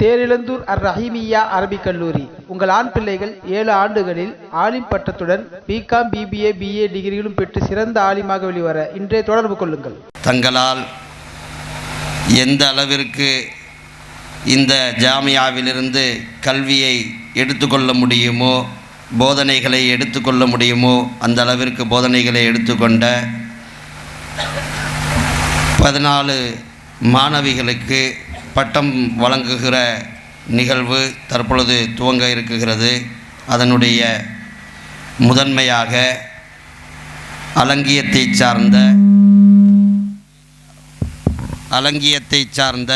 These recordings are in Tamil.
தேரிழந்தூர் அர் ரஹீமியா அரபிக் கல்லூரி. உங்கள் ஆண் பிள்ளைகள் ஏழு ஆண்டுகளில் ஆலிம் பட்டத்துடன் பிகாம் பிபிஏ பிஏ டிகிரிகளும் பெற்று சிறந்த ஆலிமாக வெளிவர இன்றே தொடர்பு கொள்ளுங்கள். தங்களால் எந்த அளவிற்கு இந்த ஜாமியாவிலிருந்து கல்வியை எடுத்துக்கொள்ள முடியுமோ போதனைகளை எடுத்துக்கொள்ள முடியுமோ அந்த அளவிற்கு போதனைகளை எடுத்துக்கொண்ட பதினாலு மாணவிகளுக்கு பட்டம் வழங்குகிற நிகழ்வு தற்பொழுது துவங்க இருக்குகிறது. அதனுடைய முதன்மையாக அலங்கியத்தை சார்ந்த அலங்கியத்தை சார்ந்த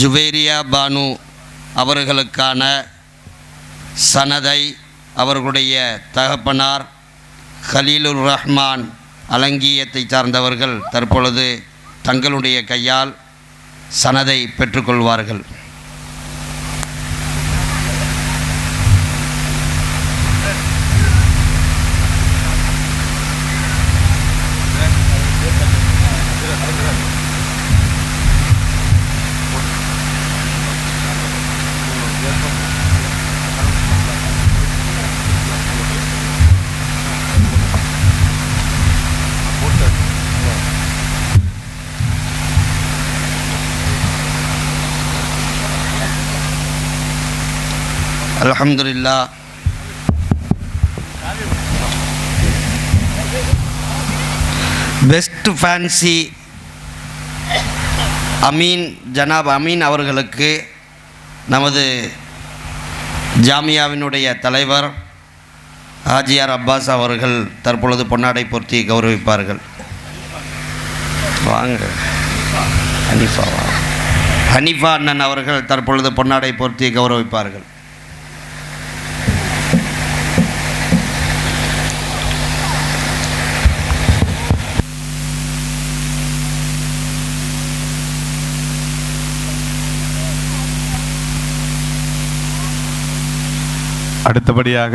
ஜுவேரியா பானு அவர்களுக்கான சனதை அவர்களுடைய தகப்பனார் ஹலீலுர் ரஹ்மான் அலங்கியத்தை சார்ந்தவர்கள் தற்பொழுது தங்களுடைய கையால் சனதை பெற்றுக்கொள்வார்கள். அல்ஹம்துலில்லா பெஸ்ட் ஃபேன்சி அமீன் ஜனாப் அமீன் அவர்களுக்கு நமது ஜாமியாவினுடைய தலைவர் ஹாஜியார் அப்பாஸ் அவர்கள் தற்பொழுது பொன்னாடை பொருத்தி கௌரவிப்பார்கள். வாங்க. ஹனீஃபா ஹனிஃபா ஹனீஃபா அண்ணன் அவர்கள் தற்பொழுது பொன்னாடை பொருத்தி கௌரவிப்பார்கள். அடுத்தபடியாக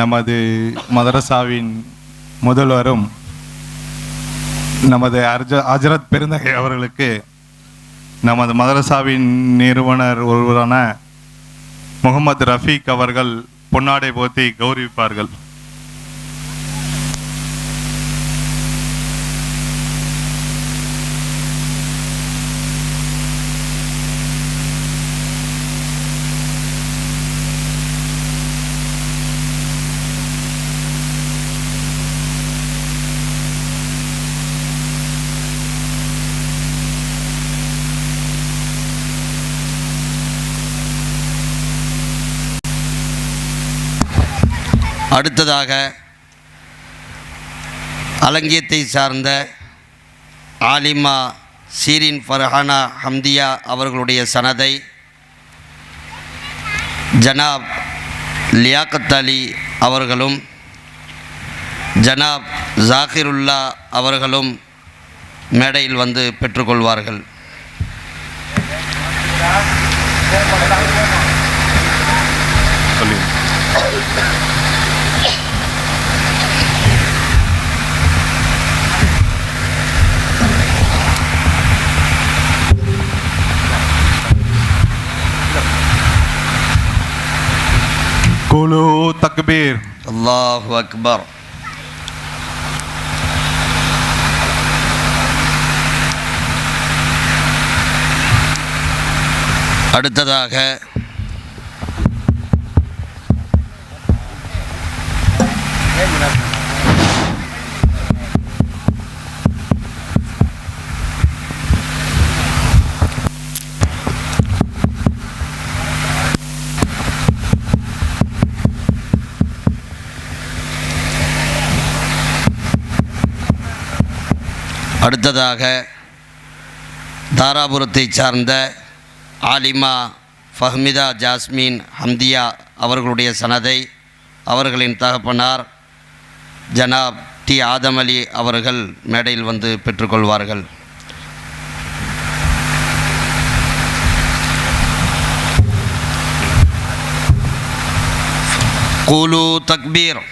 நமது மதரசாவின் முதல்வரும் நமது அர்ஜ அஜரத் பெருந்தகை அவர்களுக்கு நமது மதரசாவின் நிறுவனர் ஒருவரான முகமது ரஃபீக் அவர்கள் பொன்னாடை போத்தி கௌரவிப்பார்கள். அடுத்ததாக அலங்கியத்தை சார்ந்த ஆலிமா சீரின் ஃபர்ஹானா ஹம்தியா அவர்களுடைய சனதை ஜனாப் லியாக்கத் அலி அவர்களும் ஜனாப் ஜாகிருல்லா அவர்களும் மேடையில் வந்து பெற்றுக்கொள்வார்கள். குலு தக்பீர் அல்லாஹு அக்பர் அடுத்ததாக அடுத்ததாக தாராபுரத்தை சார்ந்த ஆலிமா ஃபஹ்மிதா ஜாஸ்மின் ஹம்தியா அவர்களுடைய சனதை அவர்களின் தகப்பனார் ஜனாப் டி ஆதம் அலி அவர்கள் மேடையில் வந்து பெற்றுக்கொள்வார்கள். கூலு தக்பீர்.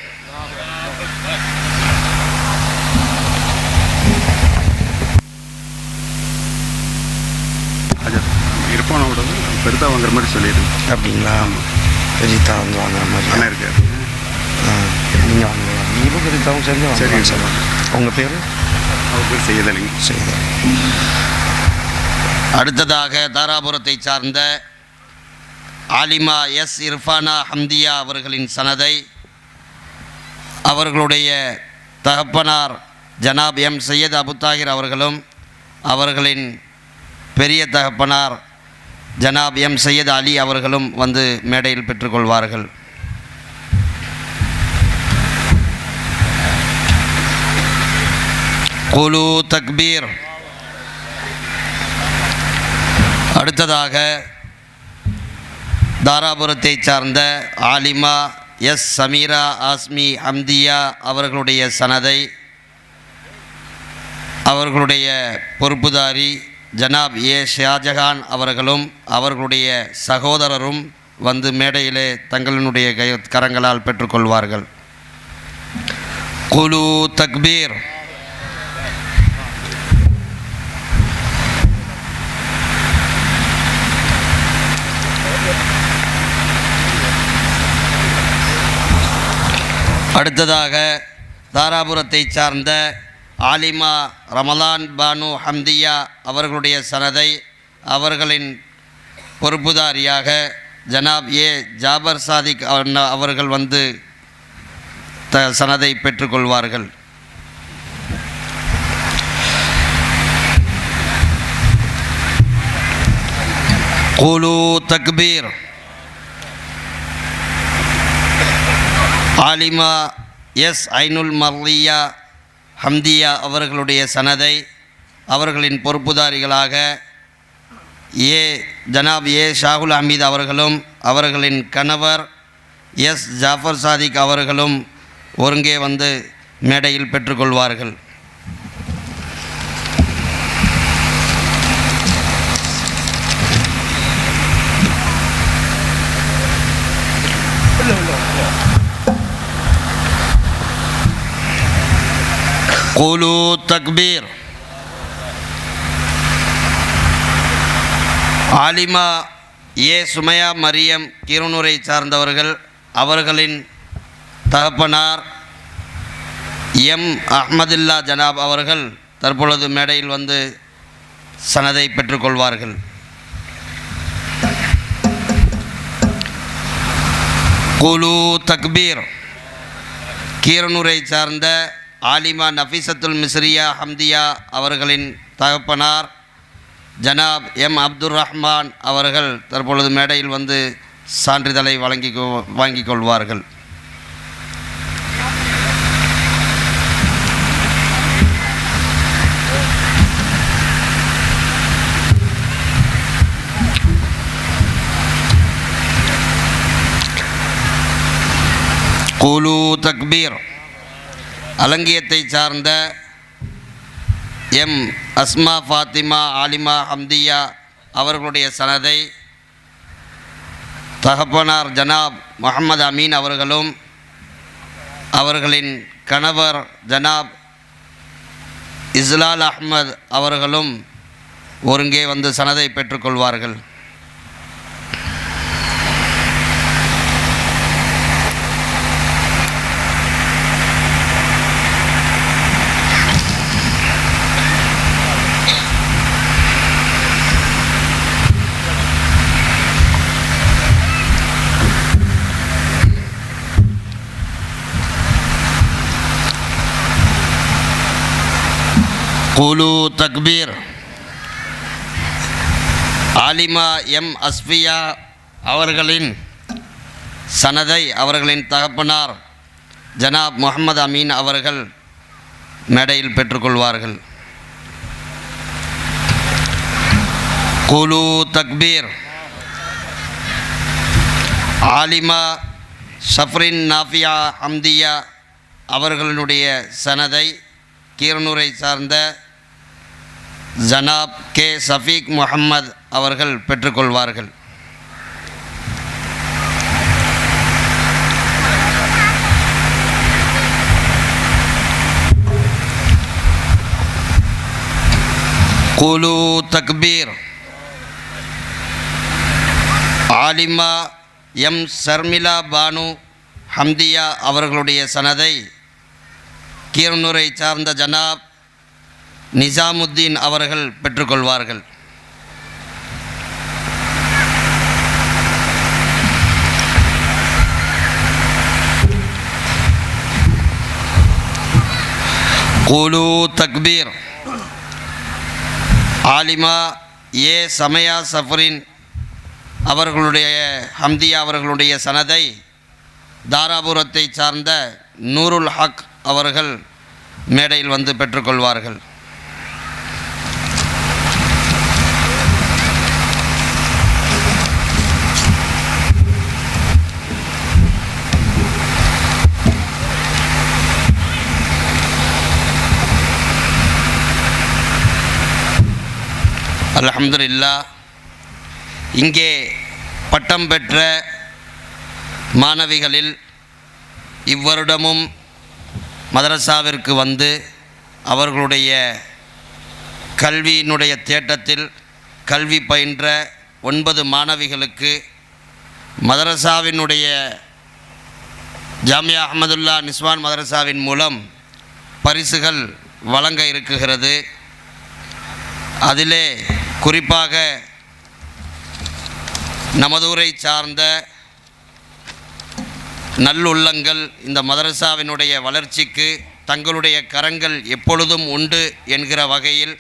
இருப்பானோட பெருசாக வாங்குற மாதிரி சொல்லிடுங்க அப்படிங்களா? பெரியத்தா வந்து வாங்குற மாதிரி. அண்ணன் இருக்காரு. நீங்கள் வாங்குவீங்களா? நீங்களும் பெரியத்தாவும் சேர்ந்து சரி வாங்க சார். உங்கள் பேர்? அவர் பேர் செய்யதலிங்க சரி அடுத்ததாக தாராபுரத்தை சார்ந்த ஆலிமா எஸ் இர்ஃபானா ஹம்தியா அவர்களின் சனதை அவர்களுடைய தகப்பனார் ஜனாப் எம் சையத் அபுத்தாகிர் அவர்களும் அவர்களின் பெரிய தகப்பனார் ஜனாப் எம் சையத் அலி அவர்களும் வந்து மேடையில் பெற்றுக்கொள்வார்கள். குலு தக்பீர். அடுத்ததாக தாராபுரத்தை சார்ந்த ஆலிமா எஸ் சமீரா ஆஸ்மி அம்தியா அவர்களுடைய சனதை அவர்களுடைய பொறுப்புதாரி ஜனாப் ஏ ஷாஜஹான் அவர்களும் அவர்களுடைய சகோதரரும் வந்து மேடையிலே தங்களினுடைய கை- கரங்களால் பெற்றுக்கொள்வார்கள். குலு தக்பீர். அடுத்ததாக தாராபுரத்தை சார்ந்த ஆலிமா ரமலான் பானு ஹம்தியா அவர்களுடைய சனதை அவர்களின் பொறுப்புதாரியாக ஜனாப் ஏ ஜாபர் சாதிக் அவர்கள் வந்து த சனதை பெற்றுக்கொள்வார்கள். கூலு தக்பீர். ஆலிமா எஸ் ஐனுல் மர்லியா ஹம்தியா அவர்களுடைய சனதை அவர்களின் பொறுப்புதாரிகளாக ஏ ஜனாப் ஏ ஷாகுல் அமீத் அவர்களும் அவர்களின் கணவர் எஸ் ஜாஃபர் சாதிக் அவர்களும் ஒருங்கே வந்து மேடையில் பெற்றுக்கொள்வார்கள். குலு தக்பீர் ஆலிமா ஏ சுமையா மரியம் கிருநூரை சார்ந்தவர்கள் அவர்களின் தகப்பனார் எம். அஹ்மதுல்லா ஜனாப் அவர்கள் தற்பொழுது மேடையில் வந்து சனதை பெற்றுக்கொள்வார்கள். குலு தக்பீர் கீரனூரை சார்ந்த ஆலிமா நஃபீசத்துல் மிஸ்ரியா ஹம்தியா அவர்களின் தகப்பனார் ஜனாப் எம் அப்துல் ரஹ்மான் அவர்கள் தற்பொழுது மேடையில் வந்து சான்றிதழை வழங்கி வாங்கிக் கொள்வார்கள் குலு தக்பீர். அலங்கியத்தை சார்ந்த எம். அஸ்மா ஃபாத்திமா ஆலிமா ஹம்தியா அவர்களுடைய சனதை தகப்பனார் ஜனாப் முகமது அமீன் அவர்களும் அவர்களின் கணவர் ஜனாப் இஸ்லால் அஹ்மத் அவர்களும் ஒருங்கே வந்து சனதை பெற்றுக்கொள்வார்கள். குலு தக்பீர் ஆலிமா எம் அஸ்பியா அவர்களின் சனதை அவர்களின் தகப்பனார் ஜனாப் முகமது அமீன் அவர்கள் மேடையில் பெற்றுக்கொள்வார்கள். குலு தக்பீர் ஆலிமா சஃப்ரின் நாஃபியா அம்தியா அவர்களுடைய சனதை கீரனூரை சார்ந்த ஜனாப் கே சஃபீக் முகமது அவர்கள் பெற்றுக்கொள்வார்கள். குலு தக்பீர். ஆலிமா எம் சர்மிளா பானு ஹம்தியா அவர்களுடைய சனதை கீரனூரை சார்ந்த ஜனாப் நிசாமுத்தீன் அவர்கள் பெற்றுக்கொள்வார்கள். குலு தக்பீர். ஆலிமா ஏ சமயா சஃபரின் அவர்களுடைய ஹம்தியா அவர்களுடைய சனதை தாராபுரத்தை சார்ந்த நூருல் ஹக் அவர்கள் மேடையில் வந்து பெற்றுக்கொள்வார்கள். அலமதுல்லா இங்கே பட்டம் பெற்ற மாணவிகளில் இவ்வருடமும் மதரசாவிற்கு வந்து அவர்களுடைய கல்வியினுடைய தேட்டத்தில் கல்வி பயின்ற ஒன்பது மாணவிகளுக்கு மதரசாவினுடைய ஜாமியா அஹமதுல்லா நிஸ்வான் மதரசாவின் மூலம் பரிசுகள் வழங்க இருக்குகிறது. அதிலே குறிப்பாக நமதூரை சார்ந்த நல்லுள்ளங்கள் இந்த மதரசாவினுடைய வளர்ச்சிக்கு தங்களுடைய கரங்கள் எப்பொழுதும் உண்டு என்கிற வகையில்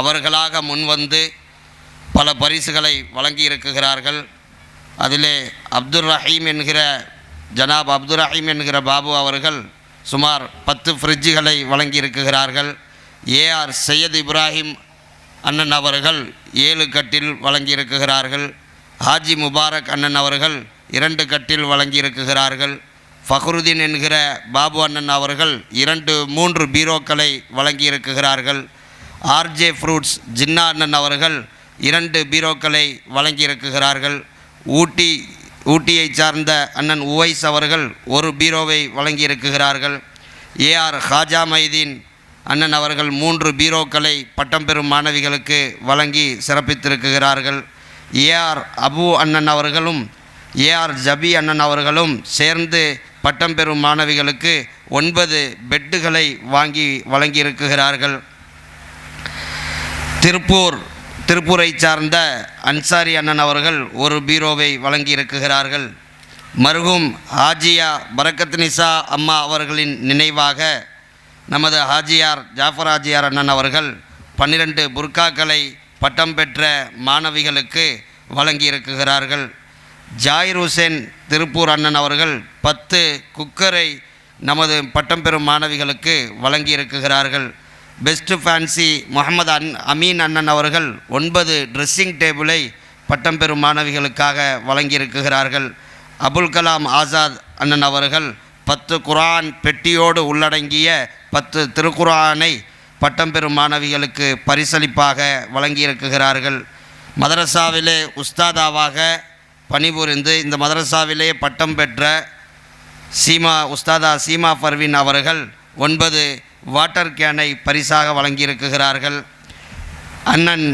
அவர்களாக முன்வந்து பல பரிசுகளை வழங்கியிருக்கிறார்கள். அதிலே அப்துல் ரஹீம் என்கிற ஜனாப் அப்துர் ரஹீம் என்கிற பாபு அவர்கள் சுமார் பத்து ஃப்ரிட்ஜுகளை வழங்கியிருக்கிறார்கள். ஏஆர் சையத் இப்ராஹிம் அண்ணன் அவர்கள் ஏழு கட்டில் வழங்கியிருக்கிறார்கள். ஹாஜி முபாரக் அண்ணன் அவர்கள் இரண்டு கட்டில் வழங்கியிருக்கிறார்கள். ஃபஹ்ருதீன் என்கிற பாபு அண்ணன் அவர்கள் இரண்டு மூன்று பீரோக்களை வழங்கியிருக்கிறார்கள். ஆர்ஜே ஃப்ரூட்ஸ் ஜின்னா அண்ணன் அவர்கள் இரண்டு பீரோக்களை வழங்கியிருக்கிறார்கள். ஊட்டி ஊட்டியை சார்ந்த அண்ணன் உவைஸ் அவர்கள் ஒரு பீரோவை வழங்கியிருக்கிறார்கள். ஏஆர் ஹாஜா மைதீன் அண்ணன் அவர்கள் மூன்று பீரோக்களை பட்டம் பெறும் மாணவிகளுக்கு வழங்கி சிறப்பித்திருக்கிறார்கள். ஏஆர் அபு அண்ணன் அவர்களும் ஏஆர் ஜபி அண்ணன் அவர்களும் சேர்ந்து பட்டம் பெறும் மாணவிகளுக்கு ஒன்பது பெட்டுகளை வாங்கி வழங்கியிருக்கிறார்கள். திருப்பூர் திருப்பூரை சார்ந்த அன்சாரி அண்ணன் அவர்கள் ஒரு பீரோவை வழங்கியிருக்கிறார்கள். மருகும் ஹாஜியா பரக்கத் நிசா அம்மா அவர்களின் நினைவாக நமது ஹாஜியார் ஜாஃபர் ஹாஜியார் அண்ணன் அவர்கள் பன்னிரண்டு புர்காக்களை பட்டம் பெற்ற மாணவிகளுக்கு வழங்கியிருக்கிறார்கள். ஜாயிர் ஹுசேன் திருப்பூர் அண்ணன் அவர்கள் பத்து குக்கரை நமது பட்டம் பெறும் மாணவிகளுக்கு வழங்கியிருக்கிறார்கள். பெஸ்ட் ஃபேன்சி முகமது அன் அமீன் அண்ணன் அவர்கள் ஒன்பது ட்ரெஸ்ஸிங் டேபிளை பட்டம் பெறும் மாணவிகளுக்காக வழங்கியிருக்கிறார்கள். அபுல் கலாம் ஆசாத் அண்ணன் அவர்கள் பத்து குரான் பெட்டியோடு உள்ளடங்கிய பத்து திருக்குரானை பட்டம் பெறும் மாணவிகளுக்கு பரிசளிப்பாக வழங்கியிருக்கிறார்கள். மதரசாவிலே உஸ்தாதாவாக பணிபுரிந்து இந்த மதரசாவிலே பட்டம் பெற்ற சீமா உஸ்தாதா சீமா பர்வின் அவர்கள் ஒன்பது வாட்டர் கேனை பரிசாக வழங்கியிருக்கிறார்கள். அண்ணன்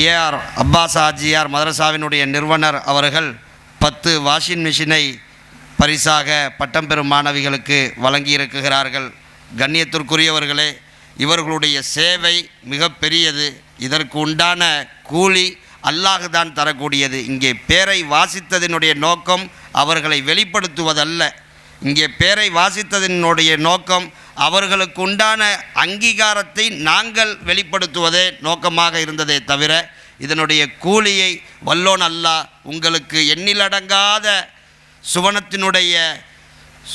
ஏஆர் அப்பாஸ் ஆஜியார் மதரசாவினுடைய நிறுவனர் அவர்கள் பத்து வாஷிங் மிஷினை பரிசாக பட்டம் பெறும் மாணவிகளுக்கு வழங்கியிருக்கிறார்கள். கண்ணியத்திற்குரியவர்களே இவர்களுடைய சேவை மிக பெரியது இதற்கு உண்டான கூலி அல்லாஹ் தான் தரக்கூடியது. இங்கே பேரை வாசித்ததினுடைய நோக்கம் அவர்களை வெளிப்படுத்துவதல்ல. இங்கே பேரை வாசித்ததினுடைய நோக்கம் அவர்களுக்கு உண்டான அங்கீகாரத்தை நாங்கள் வெளிப்படுத்துவதே நோக்கமாக இருந்ததே தவிர இதனுடைய கூலியை வல்லோன் அல்லாஹ் உங்களுக்கு எண்ணிலடங்காத சுவனத்தினுடைய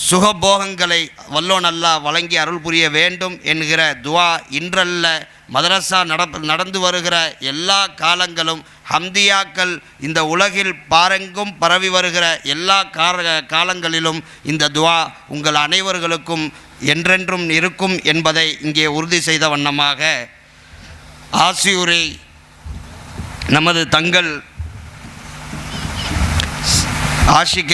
சுகபோகங்களை வல்லோன் அல்லாஹ் வழங்கி அருள் புரிய வேண்டும் என்கிற துவா இன்றல்ல மதரசா நட நடந்து வருகிற எல்லா காலங்களும் ஹம்தியாக்கள் இந்த உலகில் பாரெங்கும் பரவி வருகிற எல்லா கார காலங்களிலும் இந்த துவா உங்கள் அனைவர்களுக்கும் என்றென்றும் இருக்கும் என்பதை இங்கே உறுதி செய்த வண்ணமாக ஆசியூரை நமது தங்கள் ஆஷிக்